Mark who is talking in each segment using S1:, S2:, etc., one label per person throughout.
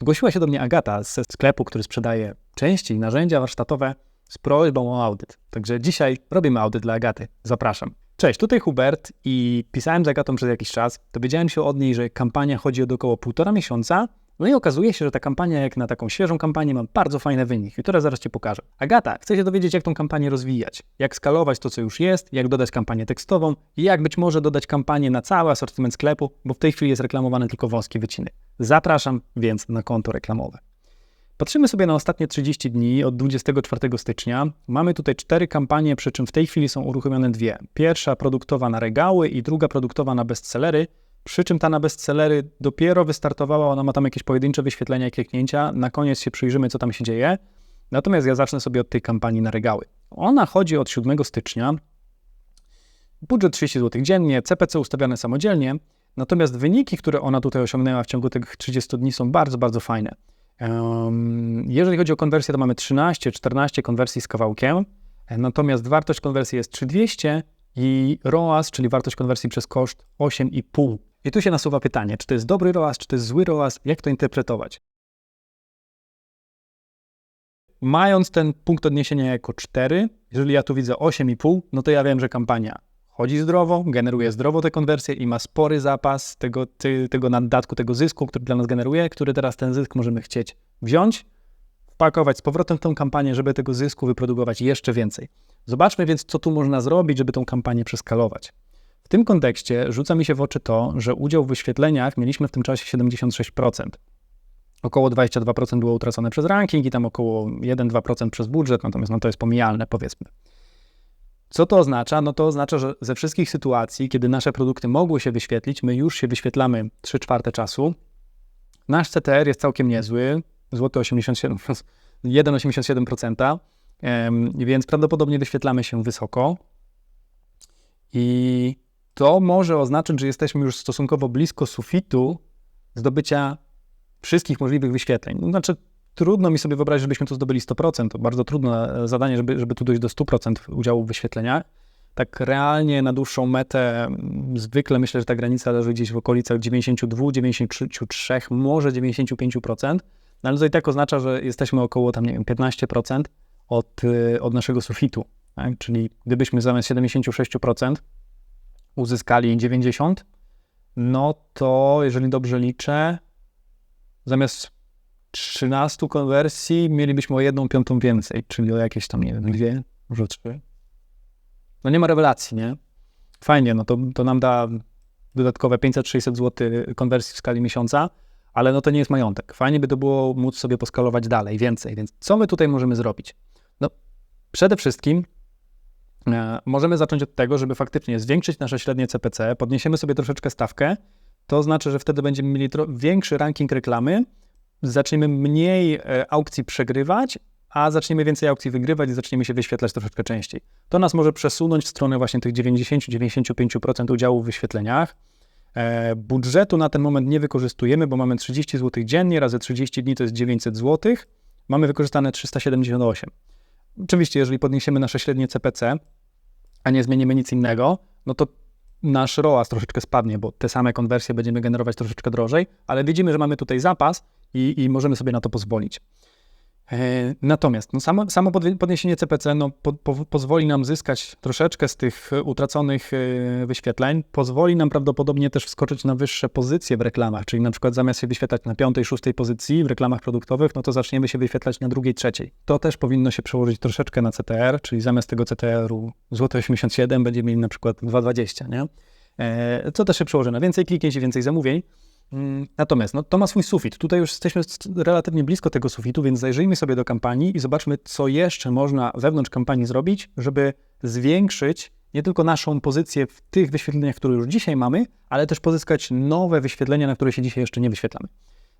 S1: Zgłosiła się do mnie Agata ze sklepu, który sprzedaje części i narzędzia warsztatowe z prośbą o audyt. Także dzisiaj robimy audyt dla Agaty. Zapraszam. Cześć, tutaj Hubert i pisałem z Agatą przez jakiś czas. Dowiedziałem się od niej, że kampania chodzi od około półtora miesiąca. No i okazuje się, że ta kampania, jak na taką świeżą kampanię, ma bardzo fajne wyniki. Teraz zaraz Ci pokażę. Agata, chcę się dowiedzieć, jak tą kampanię rozwijać, jak skalować to, co już jest, jak dodać kampanię tekstową i jak być może dodać kampanię na cały asortyment sklepu, bo w tej chwili jest reklamowany tylko wąskie wyciny. Zapraszam więc na konto reklamowe. Patrzymy sobie na ostatnie 30 dni od 24 stycznia. Mamy tutaj cztery kampanie, przy czym w tej chwili są uruchomione dwie. Pierwsza produktowa na regały i druga produktowa na bestsellery. Przy czym ta na bestsellery dopiero wystartowała, ona ma tam jakieś pojedyncze wyświetlenia i kliknięcia. Na koniec się przyjrzymy, co tam się dzieje. Natomiast ja zacznę sobie od tej kampanii na regały. Ona chodzi od 7 stycznia. Budżet 30 zł dziennie, CPC ustawiane samodzielnie. Natomiast wyniki, które ona tutaj osiągnęła w ciągu tych 30 dni są bardzo, bardzo fajne. Jeżeli chodzi o konwersję, to mamy 13-14 konwersji z kawałkiem, natomiast wartość konwersji jest 3200 i ROAS, czyli wartość konwersji przez koszt 8,5. I tu się nasuwa pytanie, czy to jest dobry ROAS, czy to jest zły ROAS, jak to interpretować? Mając ten punkt odniesienia jako 4, jeżeli ja tu widzę 8,5, no to ja wiem, że kampania chodzi zdrowo, generuje zdrowo te konwersje i ma spory zapas tego, tego naddatku, tego zysku, który dla nas generuje, który teraz ten zysk możemy chcieć wziąć, wpakować z powrotem w tą kampanię, żeby tego zysku wyprodukować jeszcze więcej. Zobaczmy więc, co tu można zrobić, żeby tą kampanię przeskalować. W tym kontekście rzuca mi się w oczy to, że udział w wyświetleniach mieliśmy w tym czasie 76%. Około 22% było utracone przez ranking i tam około 1-2% przez budżet, natomiast no to jest pomijalne, powiedzmy. Co to oznacza? No to oznacza, że ze wszystkich sytuacji, kiedy nasze produkty mogły się wyświetlić, my już się wyświetlamy 3 czwarte czasu. Nasz CTR jest całkiem niezły, złoty 87, 1,87%, więc prawdopodobnie wyświetlamy się wysoko. I to może oznaczać, że jesteśmy już stosunkowo blisko sufitu zdobycia wszystkich możliwych wyświetleń. No, znaczy, trudno mi sobie wyobrazić, żebyśmy tu zdobyli 100%. To bardzo trudne zadanie, żeby, żeby tu dojść do 100% udziału w wyświetleniach. Tak realnie na dłuższą metę zwykle myślę, że ta granica leży gdzieś w okolicach 92, 93, może 95%. No ale to i tak oznacza, że jesteśmy około tam, nie wiem, 15% od, y, od naszego sufitu. Tak? Czyli gdybyśmy zamiast 76% uzyskali 90%, no to jeżeli dobrze liczę, zamiast 13 konwersji mielibyśmy o jedną piątą więcej, czyli o jakieś tam, nie wiem, dwie, może trzy. No nie ma rewelacji, nie? Fajnie, no to, to nam da dodatkowe 500-600 zł konwersji w skali miesiąca, ale no to nie jest majątek. Fajnie by to było móc sobie poskalować dalej, więcej. Więc co my tutaj możemy zrobić? No, przede wszystkim możemy zacząć od tego, żeby faktycznie zwiększyć nasze średnie CPC, podniesiemy sobie troszeczkę stawkę, to znaczy, że wtedy będziemy mieli większy ranking reklamy, zaczniemy mniej e, aukcji przegrywać, a zaczniemy więcej aukcji wygrywać i zaczniemy się wyświetlać troszeczkę częściej. To nas może przesunąć w stronę właśnie tych 90-95% udziału w wyświetleniach. E, budżetu na ten moment nie wykorzystujemy, bo mamy 30 zł dziennie, razy 30 dni to jest 900 zł. Mamy wykorzystane 378. Oczywiście, jeżeli podniesiemy nasze średnie CPC, a nie zmienimy nic innego, no to nasz ROAS troszeczkę spadnie, bo te same konwersje będziemy generować troszeczkę drożej, ale widzimy, że mamy tutaj zapas i, i możemy sobie na to pozwolić. E, natomiast no samo, samo podniesienie CPC no, po, po, pozwoli nam zyskać troszeczkę z tych utraconych e, wyświetleń, pozwoli nam prawdopodobnie też wskoczyć na wyższe pozycje w reklamach, czyli na przykład zamiast się wyświetlać na piątej, szóstej pozycji w reklamach produktowych, no to zaczniemy się wyświetlać na drugiej, trzeciej. To też powinno się przełożyć troszeczkę na CTR, czyli zamiast tego CTR-u złote 87 będziemy mieli na przykład 2,20, nie? E, co też się przełoży na więcej kliknięć i więcej zamówień. Mm, natomiast no, to ma swój sufit. Tutaj już jesteśmy relatywnie blisko tego sufitu, więc zajrzyjmy sobie do kampanii i zobaczmy, co jeszcze można wewnątrz kampanii zrobić, żeby zwiększyć nie tylko naszą pozycję w tych wyświetleniach, które już dzisiaj mamy, ale też pozyskać nowe wyświetlenia, na które się dzisiaj jeszcze nie wyświetlamy.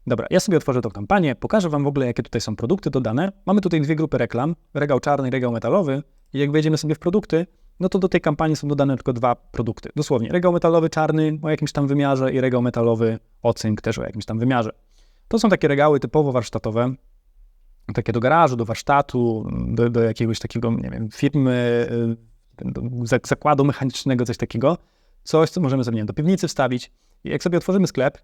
S1: Dobra, ja sobie otworzę tą kampanię, pokażę Wam w ogóle, jakie tutaj są produkty dodane. Mamy tutaj dwie grupy reklam, regał czarny i regał metalowy. I jak wejdziemy sobie w produkty, no to do tej kampanii są dodane tylko dwa produkty. Dosłownie, regał metalowy czarny o jakimś tam wymiarze i regał metalowy ocynk też o jakimś tam wymiarze. To są takie regały typowo warsztatowe, takie do garażu, do warsztatu, do, do jakiegoś takiego, nie wiem, firmy, y, zakładu mechanicznego, coś takiego. Coś, co możemy sobie, nie wiem, do piwnicy wstawić. I jak sobie otworzymy sklep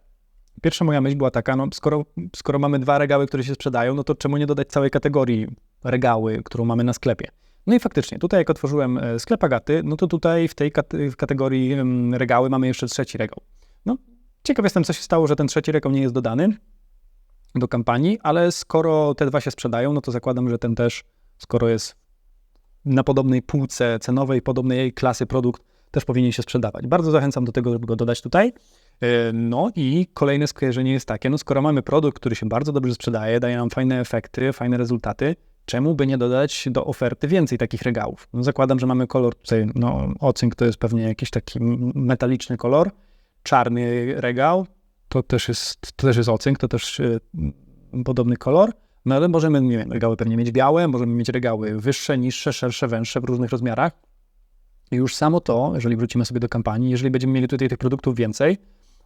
S1: Pierwsza moja myśl była taka, no skoro, skoro mamy dwa regały, które się sprzedają, no to czemu nie dodać całej kategorii regały, którą mamy na sklepie? No i faktycznie, tutaj jak otworzyłem e, sklep Agaty, no to tutaj w tej kategorii em, regały mamy jeszcze trzeci regał. No, ciekaw jestem, co się stało, że ten trzeci regał nie jest dodany do kampanii, ale skoro te dwa się sprzedają, no to zakładam, że ten też, skoro jest na podobnej półce cenowej, podobnej klasy produkt, też powinien się sprzedawać. Bardzo zachęcam do tego, żeby go dodać tutaj. E, No i kolejne skojarzenie jest takie, no skoro mamy produkt, który się bardzo dobrze sprzedaje, daje nam fajne efekty, fajne rezultaty, czemu by nie dodać do oferty więcej takich regałów? No zakładam, że mamy kolor tutaj, no ocynk to jest pewnie jakiś taki metaliczny kolor, czarny regał, to też jest, to też jest ocynk, to też e, podobny kolor, no ale możemy, nie wiem, regały pewnie mieć białe, możemy mieć regały wyższe, niższe, szersze, węższe w różnych rozmiarach. I już samo to, jeżeli wrócimy sobie do kampanii, jeżeli będziemy mieli tutaj tych produktów więcej,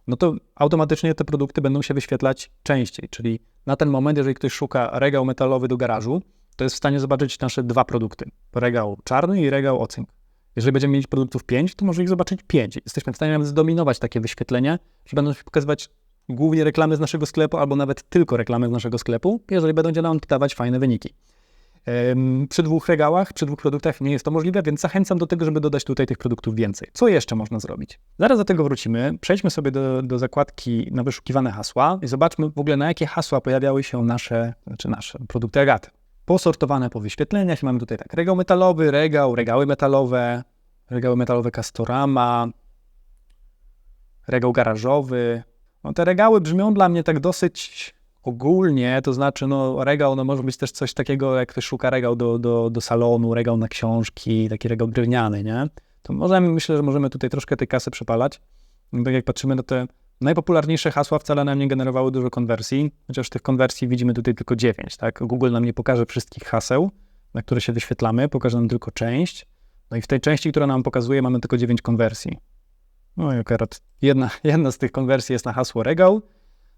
S1: no to automatycznie te produkty będą się wyświetlać częściej. Czyli na ten moment, jeżeli ktoś szuka regał metalowy do garażu, to jest w stanie zobaczyć nasze dwa produkty. Regał czarny i regał ocynk. Jeżeli będziemy mieć produktów 5, to może ich zobaczyć 5. Jesteśmy w stanie nawet zdominować takie wyświetlenia, że będą się pokazywać głównie reklamy z naszego sklepu, albo nawet tylko reklamy z naszego sklepu, jeżeli będzie nam dawać fajne wyniki. Przy dwóch regałach, przy dwóch produktach nie jest to możliwe, więc zachęcam do tego, żeby dodać tutaj tych produktów więcej. Co jeszcze można zrobić? Zaraz do tego wrócimy. Przejdźmy sobie do, do zakładki na wyszukiwane hasła i zobaczmy w ogóle na jakie hasła pojawiały się nasze, znaczy nasze produkty Agaty. Posortowane po wyświetleniach mamy tutaj tak regał metalowy, regał, regały metalowe, regały metalowe Castorama, regał garażowy. No te regały brzmią dla mnie tak dosyć ogólnie, to znaczy no regał no może być też coś takiego, jak ktoś szuka regał do, do, do salonu, regał na książki, taki regał drewniany, nie? To możemy, myślę, że możemy tutaj troszkę tej kasy przepalać. Tak jak patrzymy na te najpopularniejsze hasła wcale nam nie generowały dużo konwersji, chociaż tych konwersji widzimy tutaj tylko 9, tak? Google nam nie pokaże wszystkich haseł, na które się wyświetlamy, pokaże nam tylko część. No i w tej części, która nam pokazuje, mamy tylko 9 konwersji. No i akurat jedna, jedna z tych konwersji jest na hasło regał,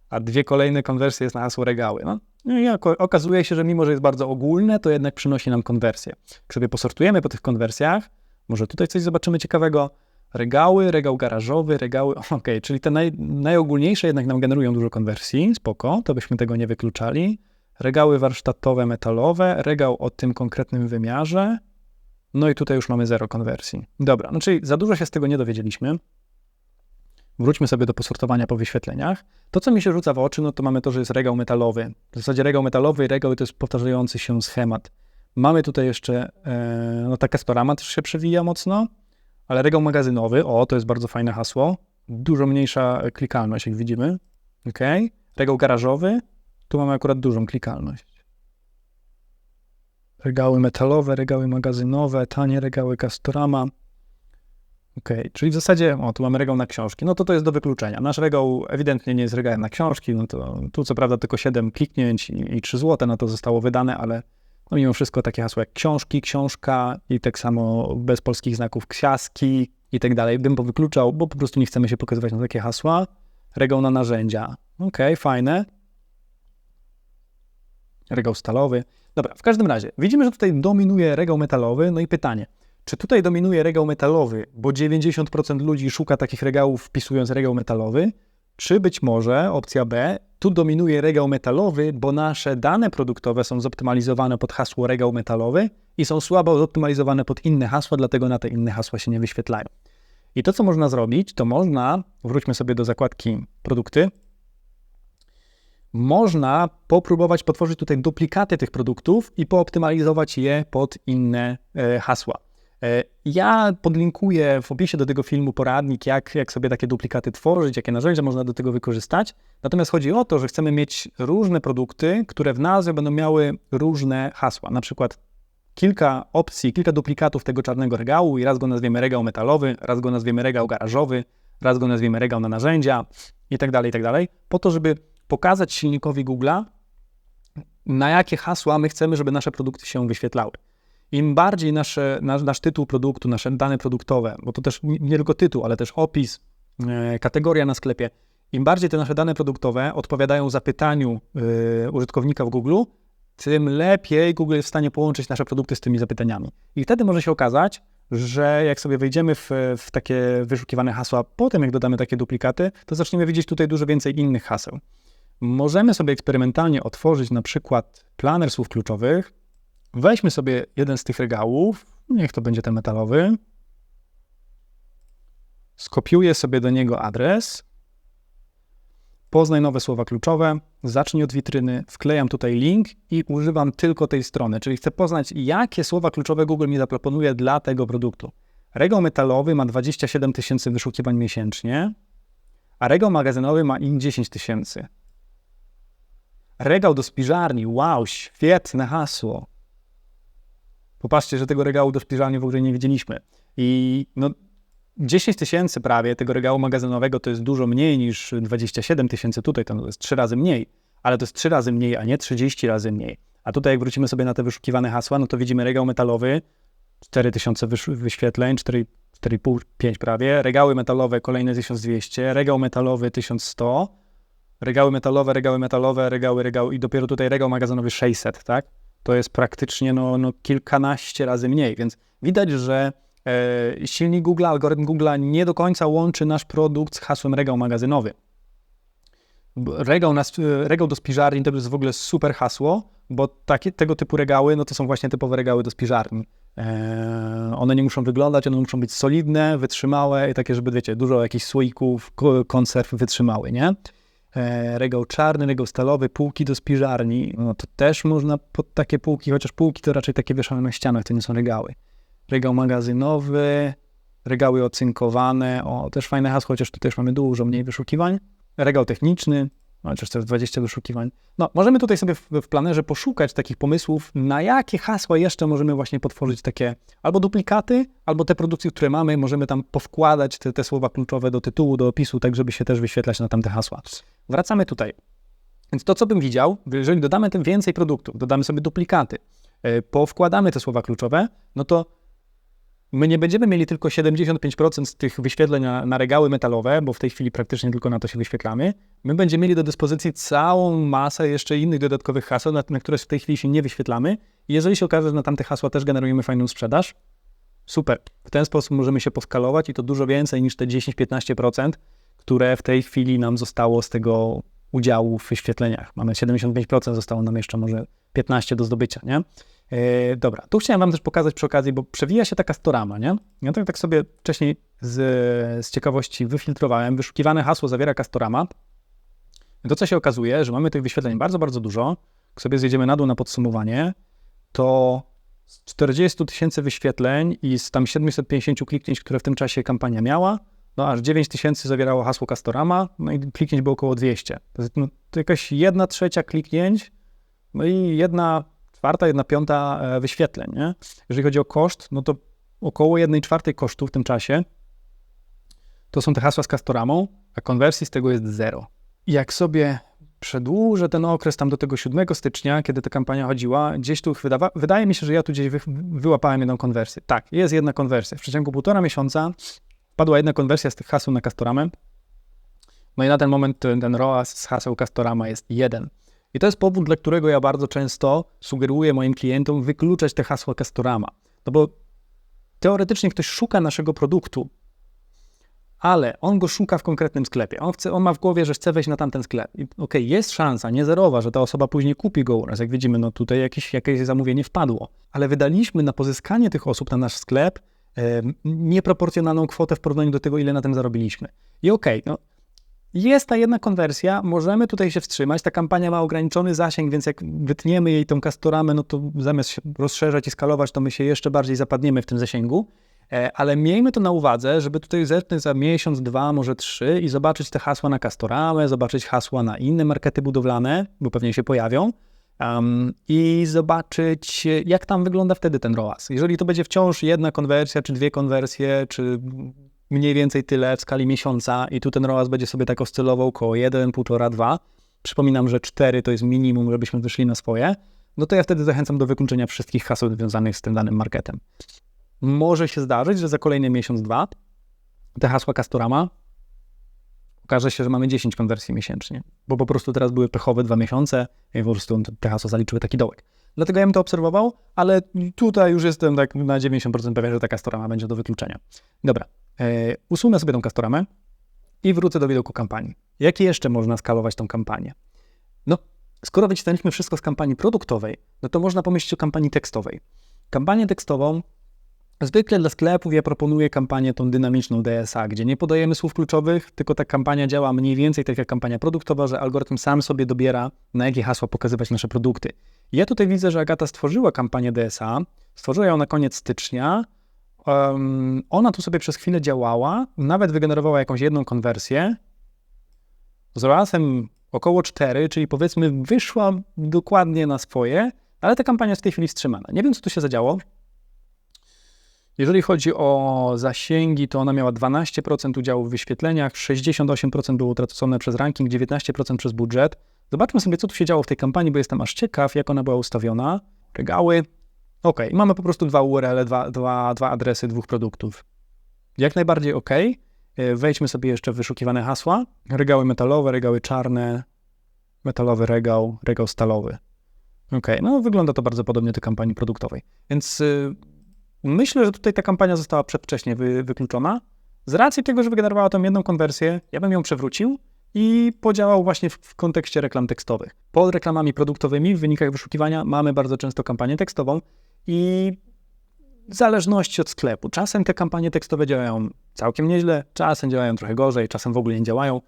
S1: a dwie kolejne konwersje jest na hasło regały. No, no i okazuje się, że mimo, że jest bardzo ogólne, to jednak przynosi nam konwersję. Jak sobie posortujemy po tych konwersjach, może tutaj coś zobaczymy ciekawego. Regały, regał garażowy, regały, okej, czyli te naj, najogólniejsze jednak nam generują dużo konwersji, spoko, to byśmy tego nie wykluczali. Regały warsztatowe, metalowe, regał o tym konkretnym wymiarze, no i tutaj już mamy zero konwersji. Dobra, no czyli za dużo się z tego nie dowiedzieliśmy. Wróćmy sobie do posortowania po wyświetleniach. To, co mi się rzuca w oczy, no to mamy to, że jest regał metalowy. W zasadzie regał metalowy i regał to jest powtarzający się schemat. Mamy tutaj jeszcze, e, no taka storama też się przewija mocno, ale regał magazynowy, o, to jest bardzo fajne hasło. Dużo mniejsza klikalność, jak widzimy. Ok. Regał garażowy, tu mamy akurat dużą klikalność. Regały metalowe, regały magazynowe, tanie regały Castorama. Okej, czyli w zasadzie, o, tu mamy regał na książki, no to to jest do wykluczenia. Nasz regał ewidentnie nie jest regałem na książki, no to tu co prawda tylko 7 kliknięć i, i 3 zł na to zostało wydane, ale no mimo wszystko takie hasła jak książki, książka i tak samo bez polskich znaków ksiaski i tak dalej bym powykluczał, bo po prostu nie chcemy się pokazywać na takie hasła. Regał na narzędzia, okej, fajne. Regał stalowy. Dobra, w każdym razie widzimy, że tutaj dominuje regał metalowy, no i pytanie, czy tutaj dominuje regał metalowy, bo 90% ludzi szuka takich regałów wpisując regał metalowy, czy być może, opcja B, tu dominuje regał metalowy, bo nasze dane produktowe są zoptymalizowane pod hasło regał metalowy i są słabo zoptymalizowane pod inne hasła, dlatego na te inne hasła się nie wyświetlają. I to, co można zrobić, to można, wróćmy sobie do zakładki produkty, można popróbować potworzyć tutaj duplikaty tych produktów i pooptymalizować je pod inne e, hasła. E, Ja podlinkuję w opisie do tego filmu poradnik, jak, jak sobie takie duplikaty tworzyć, jakie narzędzia można do tego wykorzystać. Natomiast chodzi o to, że chcemy mieć różne produkty, które w nazwie będą miały różne hasła. Na przykład kilka opcji, kilka duplikatów tego czarnego regału i raz go nazwiemy regał metalowy, raz go nazwiemy regał garażowy, raz go nazwiemy regał na narzędzia i tak dalej, tak dalej, po to, żeby pokazać silnikowi Google'a, na jakie hasła my chcemy, żeby nasze produkty się wyświetlały. Im bardziej nasze, nasz, nasz tytuł produktu, nasze dane produktowe, bo to też nie tylko tytuł, ale też opis, e, kategoria na sklepie, im bardziej te nasze dane produktowe odpowiadają zapytaniu e, użytkownika w Google, tym lepiej Google jest w stanie połączyć nasze produkty z tymi zapytaniami. I wtedy może się okazać, że jak sobie wejdziemy w, w takie wyszukiwane hasła, potem jak dodamy takie duplikaty, to zaczniemy widzieć tutaj dużo więcej innych haseł. Możemy sobie eksperymentalnie otworzyć na przykład planer słów kluczowych. Weźmy sobie jeden z tych regałów, niech to będzie ten metalowy. Skopiuję sobie do niego adres. Poznaj nowe słowa kluczowe, zacznij od witryny, wklejam tutaj link i używam tylko tej strony, czyli chcę poznać, jakie słowa kluczowe Google mi zaproponuje dla tego produktu. Regał metalowy ma 27 tysięcy wyszukiwań miesięcznie, a regał magazynowy ma ich 10 tysięcy. Regał do spiżarni, wow, świetne hasło. Popatrzcie, że tego regału do spiżarni w ogóle nie widzieliśmy. I no, 10 tysięcy prawie tego regału magazynowego to jest dużo mniej niż 27 tysięcy tutaj, to jest 3 razy mniej, ale to jest 3 razy mniej, a nie 30 razy mniej. A tutaj jak wrócimy sobie na te wyszukiwane hasła, no to widzimy regał metalowy, 4000 wyświetleń, 4,5, 5 prawie, regały metalowe kolejne 1200, regał metalowy 1100, regały metalowe, regały metalowe, regały, regały i dopiero tutaj regał magazynowy 600, tak? To jest praktycznie no, no kilkanaście razy mniej, więc widać, że e, silnik Google, algorytm Google nie do końca łączy nasz produkt z hasłem regał magazynowy. Regał, na, regał do spiżarni to jest w ogóle super hasło, bo takie, tego typu regały, no to są właśnie typowe regały do spiżarni. E, one nie muszą wyglądać, one muszą być solidne, wytrzymałe i takie, żeby, wiecie, dużo jakichś słoików, konserw wytrzymały, nie? E, regał czarny, regał stalowy, półki do spiżarni, no to też można pod takie półki, chociaż półki to raczej takie wieszane na ścianach, to nie są regały. Regał magazynowy, regały ocynkowane, o, też fajne hasło, chociaż tu też mamy dużo mniej wyszukiwań. Regał techniczny, chociaż też 20 wyszukiwań. No, możemy tutaj sobie w, w planerze poszukać takich pomysłów, na jakie hasła jeszcze możemy właśnie potworzyć takie albo duplikaty, albo te produkcje, które mamy, możemy tam powkładać te, te słowa kluczowe do tytułu, do opisu, tak żeby się też wyświetlać na tamte hasła. Wracamy tutaj. Więc to, co bym widział, jeżeli dodamy tym więcej produktów, dodamy sobie duplikaty, yy, powkładamy te słowa kluczowe, no to my nie będziemy mieli tylko 75% z tych wyświetleń na, na, regały metalowe, bo w tej chwili praktycznie tylko na to się wyświetlamy. My będziemy mieli do dyspozycji całą masę jeszcze innych dodatkowych haseł, na, na które w tej chwili się nie wyświetlamy. I jeżeli się okaże, że na tamte hasła też generujemy fajną sprzedaż, super. W ten sposób możemy się poskalować i to dużo więcej niż te 10-15%, które w tej chwili nam zostało z tego udziału w wyświetleniach. Mamy 75%, zostało nam jeszcze może 15% do zdobycia, nie? Yy, dobra, tu chciałem wam też pokazać przy okazji, bo przewija się taka storama, nie? Ja tak, tak sobie wcześniej z, z ciekawości wyfiltrowałem. Wyszukiwane hasło zawiera Castorama. To, co się okazuje, że mamy tych wyświetleń bardzo, bardzo dużo. Jak sobie zjedziemy na dół na podsumowanie, to z 40 tysięcy wyświetleń i z tam 750 kliknięć, które w tym czasie kampania miała, no aż 9 tysięcy zawierało hasło Castorama, no i kliknięć było około 200. To jest no, to jakaś jedna trzecia kliknięć, no i jedna czwarta, jedna piąta e, wyświetleń. Nie? Jeżeli chodzi o koszt, no to około jednej czwartej kosztu w tym czasie to są te hasła z Castoramą, a konwersji z tego jest zero. I jak sobie przedłużę ten okres tam do tego 7 stycznia, kiedy ta kampania chodziła, gdzieś tu wydawa- wydaje mi się, że ja tu gdzieś wy- wyłapałem jedną konwersję. Tak, jest jedna konwersja. W przeciągu półtora miesiąca padła jedna konwersja z tych haseł na Castoramę. No i na ten moment ten, ten ROAS z haseł Castorama jest jeden. I to jest powód, dla którego ja bardzo często sugeruję moim klientom wykluczać te hasła Castorama. No bo teoretycznie ktoś szuka naszego produktu, ale on go szuka w konkretnym sklepie. On, chce, on ma w głowie, że chce wejść na tamten sklep. Okej, okay, jest szansa, nie zerowa, że ta osoba później kupi go u nas. Jak widzimy, no tutaj jakieś, jakieś zamówienie wpadło. Ale wydaliśmy na pozyskanie tych osób na nasz sklep e, nieproporcjonalną kwotę w porównaniu do tego, ile na tym zarobiliśmy. I okej, okay, no jest ta jedna konwersja, możemy tutaj się wstrzymać. Ta kampania ma ograniczony zasięg, więc jak wytniemy jej tą kastoramę, no to zamiast się rozszerzać i skalować, to my się jeszcze bardziej zapadniemy w tym zasięgu. E, ale miejmy to na uwadze, żeby tutaj zerknąć za miesiąc, dwa, może trzy i zobaczyć te hasła na kastoramę, zobaczyć hasła na inne markety budowlane, bo pewnie się pojawią. Um, i zobaczyć, jak tam wygląda wtedy ten ROAS. Jeżeli to będzie wciąż jedna konwersja, czy dwie konwersje, czy mniej więcej tyle w skali miesiąca i tu ten ROAS będzie sobie tak oscylował około 1, 1,5, 2. Przypominam, że 4 to jest minimum, żebyśmy wyszli na swoje. No to ja wtedy zachęcam do wykluczenia wszystkich haseł związanych z tym danym marketem. Może się zdarzyć, że za kolejny miesiąc, dwa te hasła Castorama okaże się, że mamy 10 konwersji miesięcznie, bo po prostu teraz były pechowe dwa miesiące i po prostu te hasła zaliczyły taki dołek. Dlatego ja bym to obserwował, ale tutaj już jestem tak na 90% pewien, że ta Castorama będzie do wykluczenia. Dobra, usunę sobie tą Castoramę i wrócę do widoku kampanii. Jak jeszcze można skalować tą kampanię? No, skoro wycisnęliśmy wszystko z kampanii produktowej, no to można pomyśleć o kampanii tekstowej. Kampanię tekstową Zwykle dla sklepów ja proponuję kampanię tą dynamiczną DSA, gdzie nie podajemy słów kluczowych, tylko ta kampania działa mniej więcej tak jak kampania produktowa, że algorytm sam sobie dobiera, na jakie hasła pokazywać nasze produkty. Ja tutaj widzę, że Agata stworzyła kampanię DSA, stworzyła ją na koniec stycznia. Um, ona tu sobie przez chwilę działała, nawet wygenerowała jakąś jedną konwersję. Z ROAS-em około 4, czyli powiedzmy wyszła dokładnie na swoje, ale ta kampania jest w tej chwili wstrzymana. Nie wiem, co tu się zadziało. Jeżeli chodzi o zasięgi, to ona miała 12% udziału w wyświetleniach, 68% było utracone przez ranking, 19% przez budżet. Zobaczmy sobie, co tu się działo w tej kampanii, bo jestem aż ciekaw, jak ona była ustawiona. Regały. OK, mamy po prostu dwa URL, dwa, dwa, dwa adresy dwóch produktów. Jak najbardziej OK. Wejdźmy sobie jeszcze w wyszukiwane hasła. Regały metalowe, regały czarne, metalowy regał, regał stalowy. OK, no wygląda to bardzo podobnie do kampanii produktowej. Więc y, myślę, że tutaj ta kampania została przedwcześnie wy, wykluczona. Z racji tego, że wygenerowała tą jedną konwersję, ja bym ją przewrócił i podziałał właśnie w, w, kontekście reklam tekstowych. Pod reklamami produktowymi w wynikach wyszukiwania mamy bardzo często kampanię tekstową i w zależności od sklepu. Czasem te kampanie tekstowe działają całkiem nieźle, czasem działają trochę gorzej, czasem w ogóle nie działają.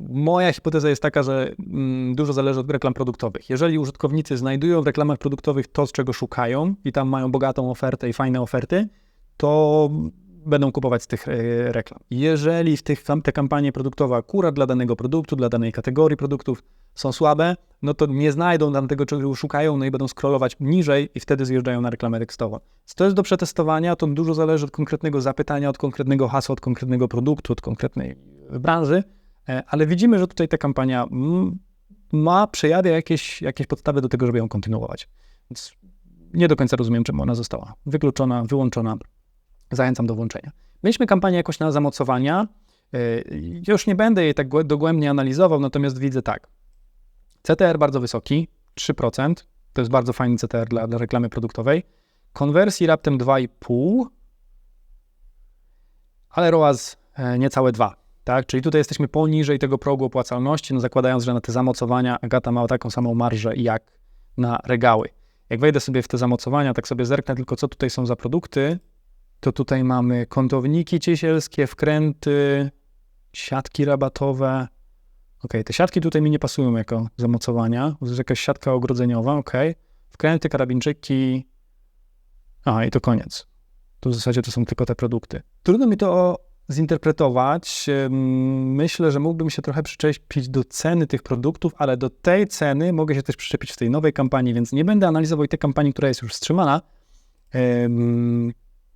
S1: Moja hipoteza jest taka, że mm, dużo zależy od reklam produktowych. Jeżeli użytkownicy znajdują w reklamach produktowych to, z czego szukają i tam mają bogatą ofertę i fajne oferty, to będą kupować z tych e, reklam. Jeżeli w tych, te kampanie produktowe akurat dla danego produktu, dla danej kategorii produktów są słabe, no to nie znajdą tam tego, czego szukają, no i będą scrollować niżej i wtedy zjeżdżają na reklamę tekstową. Co jest do przetestowania, to dużo zależy od konkretnego zapytania, od konkretnego hasła, od konkretnego produktu, od konkretnej branży, e, ale widzimy, że tutaj ta kampania ma, przejawia jakieś, jakieś podstawy do tego, żeby ją kontynuować. Więc nie do końca rozumiem, czemu ona została wykluczona, wyłączona. Zachęcam do włączenia. Mieliśmy kampanię jakoś na zamocowania. E, już nie będę jej tak dogłębnie analizował, natomiast widzę tak. CTR bardzo wysoki, 3%. To jest bardzo fajny CTR dla, dla reklamy produktowej. Konwersji raptem 2,5, ale ROAS e, niecałe 2. Tak? Czyli tutaj jesteśmy poniżej tego progu opłacalności, no zakładając, że na te zamocowania Agata ma taką samą marżę jak na regały. Jak wejdę sobie w te zamocowania, tak sobie zerknę tylko, co tutaj są za produkty, to tutaj mamy kątowniki ciesielskie, wkręty, siatki rabatowe. Ok, te siatki tutaj mi nie pasują jako zamocowania. To jest jakaś siatka ogrodzeniowa, ok. Wkręty, karabinczyki. A, i to koniec. To w zasadzie to są tylko te produkty. Trudno mi to zinterpretować. Myślę, że mógłbym się trochę przyczepić do ceny tych produktów, ale do tej ceny mogę się też przyczepić w tej nowej kampanii, więc nie będę analizował tej kampanii, która jest już wstrzymana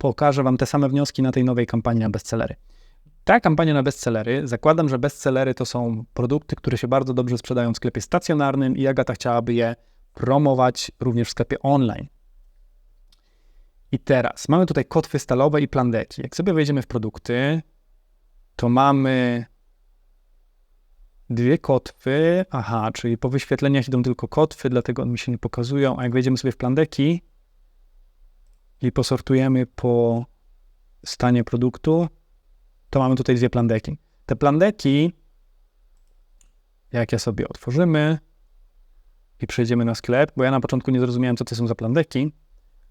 S1: pokażę Wam te same wnioski na tej nowej kampanii na bestsellery. Ta kampania na bestsellery, zakładam, że bestsellery to są produkty, które się bardzo dobrze sprzedają w sklepie stacjonarnym i Agata chciałaby je promować również w sklepie online. I teraz mamy tutaj kotwy stalowe i plandeki. Jak sobie wejdziemy w produkty, to mamy dwie kotwy. Aha, czyli po wyświetleniach idą tylko kotwy, dlatego one mi się nie pokazują. A jak wejdziemy sobie w plandeki, i posortujemy po stanie produktu, to mamy tutaj dwie plandeki. Te plandeki, jak ja sobie otworzymy i przejdziemy na sklep, bo ja na początku nie zrozumiałem, co to są za plandeki,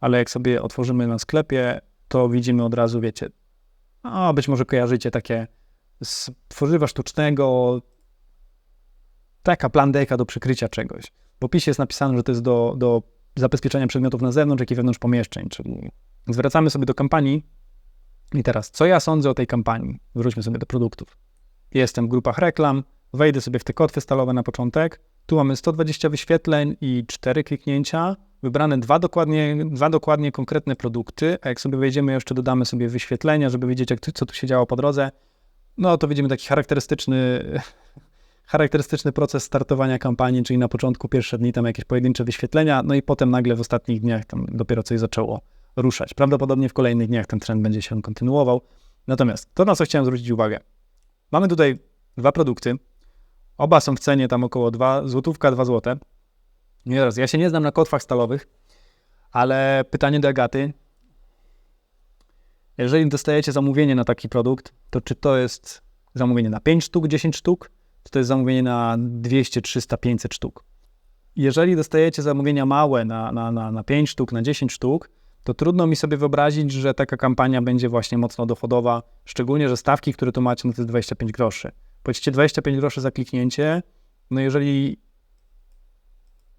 S1: ale jak sobie otworzymy na sklepie, to widzimy od razu, wiecie, a być może kojarzycie takie z tworzywa sztucznego, taka plandeka do przykrycia czegoś. W opisie jest napisane, że to jest do, do zabezpieczenia przedmiotów na zewnątrz, jak i wewnątrz pomieszczeń, czyli zwracamy sobie do kampanii. I teraz, co ja sądzę o tej kampanii? Wróćmy sobie do produktów. Jestem w grupach reklam, wejdę sobie w te kotwy stalowe na początek. Tu mamy 120 wyświetleń i 4 kliknięcia, wybrane dwa dokładnie, dwa dokładnie konkretne produkty, a jak sobie wejdziemy, jeszcze dodamy sobie wyświetlenia, żeby wiedzieć, jak, co tu się działo po drodze, no to widzimy taki charakterystyczny charakterystyczny proces startowania kampanii, czyli na początku pierwsze dni tam jakieś pojedyncze wyświetlenia, no i potem nagle w ostatnich dniach tam dopiero coś zaczęło ruszać. Prawdopodobnie w kolejnych dniach ten trend będzie się kontynuował. Natomiast to, na co chciałem zwrócić uwagę. Mamy tutaj dwa produkty. Oba są w cenie tam około 2 złotówka, 2 złote. I teraz, ja się nie znam na kotwach stalowych, Ale pytanie do Agaty. Jeżeli dostajecie zamówienie na taki produkt, to czy to jest zamówienie na 5 sztuk, 10 sztuk, to jest zamówienie na 200, 300, 500 sztuk? Jeżeli dostajecie zamówienia małe na, na, na, na 5 sztuk, na 10 sztuk, to trudno mi sobie wyobrazić, że taka kampania będzie właśnie mocno dochodowa, szczególnie, że stawki, które tu macie, no to jest 25 groszy. Płacicie 25 groszy za kliknięcie, no jeżeli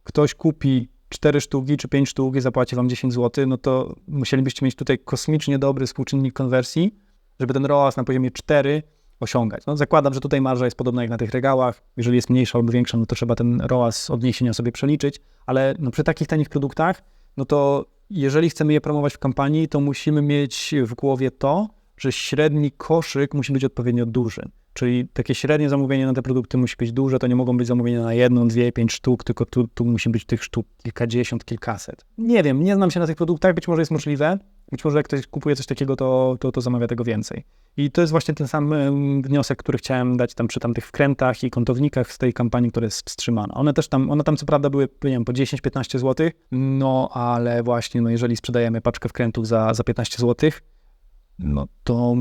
S1: ktoś kupi 4 sztuki czy 5 sztuk i zapłaci wam 10 zł, no to musielibyście mieć tutaj kosmicznie dobry współczynnik konwersji, żeby ten ROAS na poziomie 4 osiągać. No, zakładam, że tutaj marża jest podobna jak na tych regałach. Jeżeli jest mniejsza albo większa, no to trzeba ten ROAS odniesienia sobie przeliczyć, ale no, przy takich tanich produktach, no to jeżeli chcemy je promować w kampanii, to musimy mieć w głowie to, że średni koszyk musi być odpowiednio duży. Czyli takie średnie zamówienie na te produkty musi być duże, to nie mogą być zamówienia na jedną, dwie, pięć sztuk, tylko tu, tu musi być tych sztuk kilkadziesiąt, kilkaset. Nie wiem, nie znam się na tych produktach, być może jest możliwe, być może jak ktoś kupuje coś takiego, to, to, to zamawia tego więcej. I to jest właśnie ten sam wniosek, który chciałem dać tam przy tamtych wkrętach i kontownikach z tej kampanii, która jest wstrzymana. One też tam, one tam co prawda były, nie wiem, po 10-15 zł, no ale właśnie, no jeżeli sprzedajemy paczkę wkrętów za, za 15 zł, no to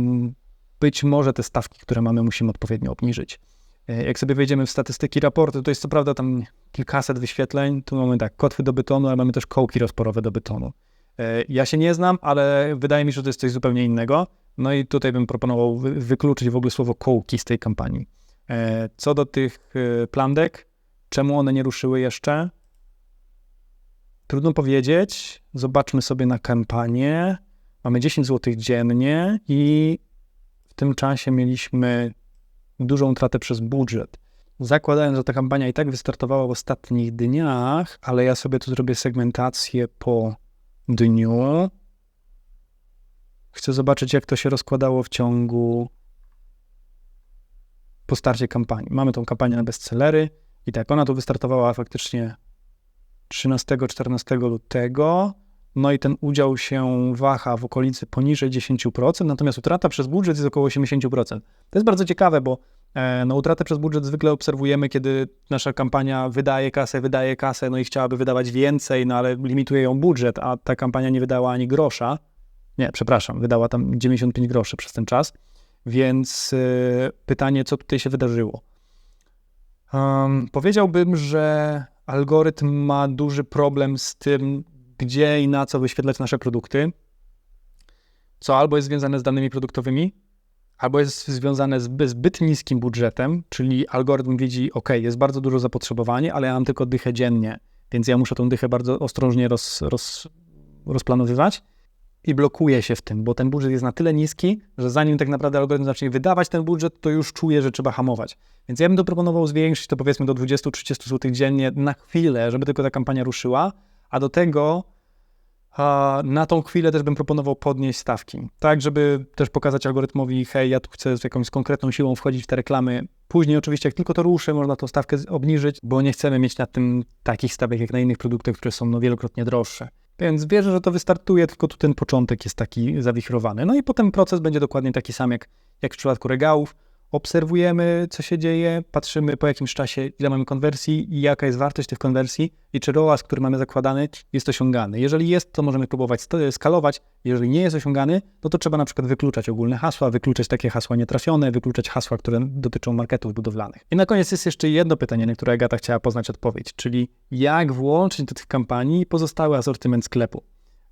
S1: być może te stawki, które mamy, musimy odpowiednio obniżyć. E, jak sobie wejdziemy w statystyki raportu, to jest co prawda tam kilkaset wyświetleń, tu mamy tak, kotwy do betonu, ale mamy też kołki rozporowe do betonu. E, ja się nie znam, ale wydaje mi się, że to jest coś zupełnie innego. No i tutaj bym proponował wykluczyć w ogóle słowo kołki z tej kampanii. E, co do tych plandek, czemu one nie ruszyły jeszcze? Trudno powiedzieć. Zobaczmy sobie na kampanię. Mamy 10 zł dziennie i w tym czasie mieliśmy dużą utratę przez budżet. Zakładając, że ta kampania i tak wystartowała w ostatnich dniach, ale ja sobie tu zrobię segmentację po dniu. Chcę zobaczyć, jak to się rozkładało w ciągu po starcie kampanii. Mamy tą kampanię na bestsellery i tak, ona tu wystartowała faktycznie 13-14 lutego. No i ten udział się waha w okolicy poniżej 10%, natomiast utrata przez budżet jest około 80%. To jest bardzo ciekawe, bo e, no, utratę przez budżet zwykle obserwujemy, kiedy nasza kampania wydaje kasę, wydaje kasę, no i chciałaby wydawać więcej, no ale limituje ją budżet, a ta kampania nie wydała ani grosza. Nie, przepraszam, wydała tam 95 groszy przez ten czas. Więc y, pytanie, co tutaj się wydarzyło? Um, powiedziałbym, że algorytm ma duży problem z tym, gdzie i na co wyświetlać nasze produkty, co albo jest związane z danymi produktowymi, albo jest związane z zbyt niskim budżetem, czyli algorytm widzi, ok, jest bardzo dużo zapotrzebowanie, ale ja mam tylko dychę dziennie, więc ja muszę tą dychę bardzo ostrożnie roz, roz, rozplanowywać i blokuje się w tym, bo ten budżet jest na tyle niski, że zanim tak naprawdę algorytm zacznie wydawać ten budżet, to już czuje, że trzeba hamować. Więc ja bym to proponował zwiększyć to powiedzmy do 20-30 zł dziennie na chwilę, żeby tylko ta kampania ruszyła, a do tego a na tą chwilę też bym proponował podnieść stawki, tak, żeby też pokazać algorytmowi, hej, ja tu chcę z jakąś konkretną siłą wchodzić w te reklamy. Później oczywiście, jak tylko to ruszy, można tą stawkę obniżyć, bo nie chcemy mieć na tym takich stawek jak na innych produktach, które są no wielokrotnie droższe. Więc wierzę, że to wystartuje, tylko tu ten początek jest taki zawichrowany. No i potem proces będzie dokładnie taki sam jak, jak w przypadku regałów obserwujemy, co się dzieje, patrzymy po jakimś czasie, ile mamy konwersji i jaka jest wartość tych konwersji i czy ROAS, który mamy zakładany, jest osiągany. Jeżeli jest, to możemy próbować skalować. Jeżeli nie jest osiągany, no to trzeba na przykład wykluczać ogólne hasła, wykluczać takie hasła nietrafione, wykluczać hasła, które dotyczą marketów budowlanych. I na koniec jest jeszcze jedno pytanie, na które Agata chciała poznać odpowiedź, czyli jak włączyć do tych kampanii pozostały asortyment sklepu.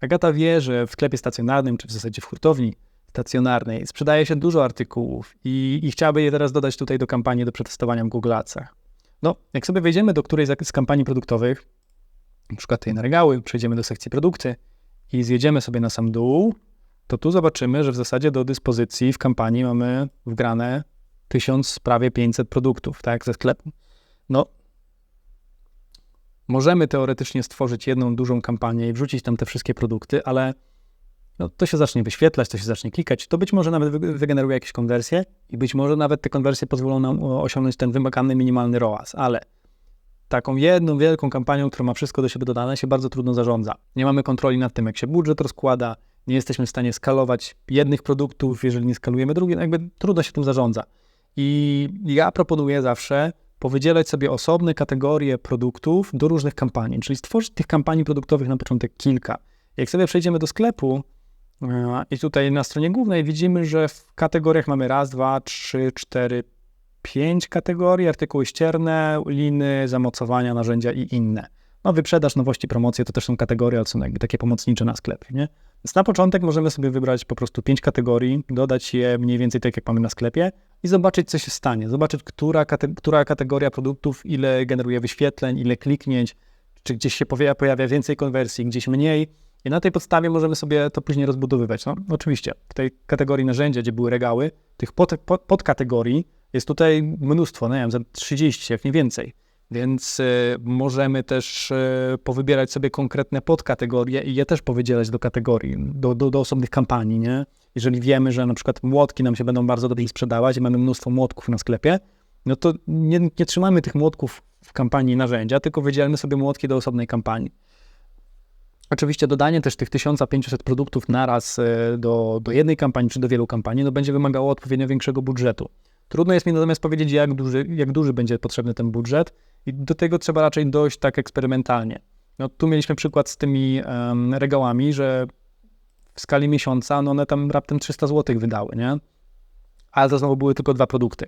S1: Agata wie, że w sklepie stacjonarnym, czy w zasadzie w hurtowni, stacjonarnej. Sprzedaje się dużo artykułów i, i je teraz dodać tutaj do kampanii do przetestowania w Google. No, jak sobie wejdziemy do którejś z kampanii produktowych, na przykład tej na regały, przejdziemy do sekcji produkty i zjedziemy sobie na sam dół, to tu zobaczymy, że w zasadzie do dyspozycji w kampanii mamy wgrane 1000, prawie 500 produktów, tak, ze sklepu. No, możemy teoretycznie stworzyć jedną dużą kampanię i wrzucić tam te wszystkie produkty, ale no, to się zacznie wyświetlać, to się zacznie klikać, to być może nawet wygeneruje jakieś konwersje i być może nawet te konwersje pozwolą nam osiągnąć ten wymagany minimalny ROAS, ale taką jedną wielką kampanią, która ma wszystko do siebie dodane, się bardzo trudno zarządza. Nie mamy kontroli nad tym, jak się budżet rozkłada, nie jesteśmy w stanie skalować jednych produktów, jeżeli nie skalujemy drugich, no jakby trudno się tym zarządza. I ja proponuję zawsze powydzielać sobie osobne kategorie produktów do różnych kampanii, czyli stworzyć tych kampanii produktowych na początek kilka. Jak sobie przejdziemy do sklepu i tutaj na stronie głównej widzimy, że w kategoriach mamy raz, dwa, trzy, cztery, pięć kategorii, artykuły ścierne, liny, zamocowania, narzędzia i inne. No wyprzedaż, nowości, promocje to też są kategorie, ale są jakby takie pomocnicze na sklepie, nie? Więc na początek możemy sobie wybrać po prostu pięć kategorii, dodać je mniej więcej tak, jak mamy na sklepie i zobaczyć, co się stanie. Zobaczyć, która, kate która kategoria produktów, ile generuje wyświetleń, ile kliknięć, czy gdzieś się pojawia, pojawia więcej konwersji, gdzieś mniej. I na tej podstawie możemy sobie to później rozbudowywać. No, oczywiście, w tej kategorii narzędzia, gdzie były regały, tych pod, pod, podkategorii jest tutaj mnóstwo, no nie wiem, za 30, jak nie więcej. Więc y, możemy też y, powybierać sobie konkretne podkategorie i je też powydzielać do kategorii, do, do, do osobnych kampanii, nie? Jeżeli wiemy, że na przykład młotki nam się będą bardzo dobrze sprzedawać i mamy mnóstwo młotków na sklepie, no to nie, nie trzymamy tych młotków w kampanii narzędzia, tylko wydzielmy sobie młotki do osobnej kampanii. Oczywiście dodanie też tych 1500 produktów naraz y, do, do jednej kampanii czy do wielu kampanii no będzie wymagało odpowiednio większego budżetu. Trudno jest mi natomiast powiedzieć, jak duży, jak duży będzie potrzebny ten budżet i do tego trzeba raczej dojść tak eksperymentalnie. No, tu mieliśmy przykład z tymi um, regałami, że w skali miesiąca no one tam raptem 300 zł wydały, nie? Ale to znowu były tylko dwa produkty.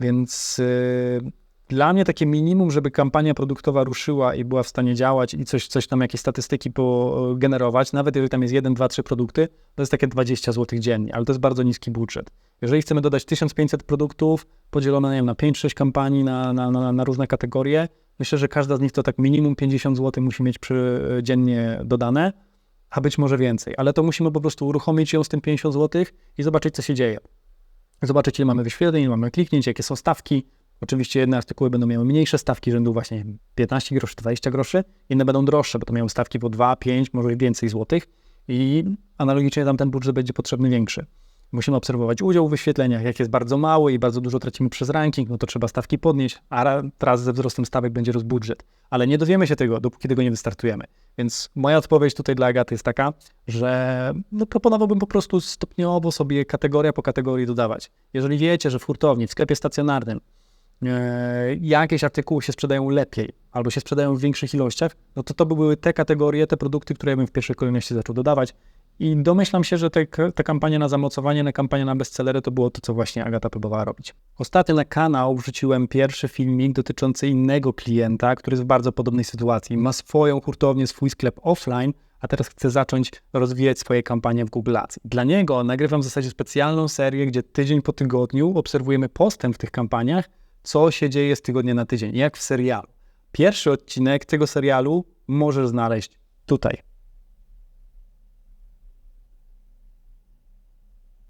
S1: Więc yy, dla mnie takie minimum, żeby kampania produktowa ruszyła i była w stanie działać i coś, coś tam, jakieś statystyki generować, nawet jeżeli tam jest jeden, dwa, trzy produkty, to jest takie 20 zł dziennie, ale to jest bardzo niski budżet. Jeżeli chcemy dodać 1500 produktów podzielone nie wiem, na 5-6 kampanii na, na, na, na, różne kategorie, myślę, że każda z nich to tak minimum 50 zł musi mieć przy, dziennie dodane, a być może więcej, ale to musimy po prostu uruchomić ją z tym 50 zł i zobaczyć, co się dzieje. Zobaczyć, ile mamy wyświetleń, ile mamy kliknięć, jakie są stawki, Oczywiście jedne artykuły będą miały mniejsze stawki rzędu właśnie 15 groszy, 20 groszy, inne będą droższe, bo to miały stawki po 2, 5, może więcej złotych i analogicznie tam ten budżet będzie potrzebny większy. Musimy obserwować udział w wyświetleniach. Jak jest bardzo mały i bardzo dużo tracimy przez ranking, no to trzeba stawki podnieść, a teraz ze wzrostem stawek będzie roz budżet. Ale nie dowiemy się tego, dopóki tego nie wystartujemy. Więc moja odpowiedź tutaj dla Agaty jest taka, że no, proponowałbym po prostu stopniowo sobie kategoria po kategorii dodawać. Jeżeli wiecie, że w hurtowni, w sklepie stacjonarnym jakieś artykuły się sprzedają lepiej albo się sprzedają w większych ilościach, no to to by były te kategorie, te produkty, które ja bym w pierwszej kolejności zaczął dodawać. I domyślam się, że te, te kampanie na zamocowanie, na kampanię na bestsellery to było to, co właśnie Agata próbowała robić. Ostatnio na kanał wrzuciłem pierwszy filmik dotyczący innego klienta, który jest w bardzo podobnej sytuacji. Ma swoją hurtownię, swój sklep offline, a teraz chce zacząć rozwijać swoje kampanie w Google Ads. Dla niego nagrywam w zasadzie specjalną serię, gdzie tydzień po tygodniu obserwujemy postęp w tych kampaniach co się dzieje z tygodnia na tydzień, jak w serialu. Pierwszy odcinek tego serialu możesz znaleźć tutaj.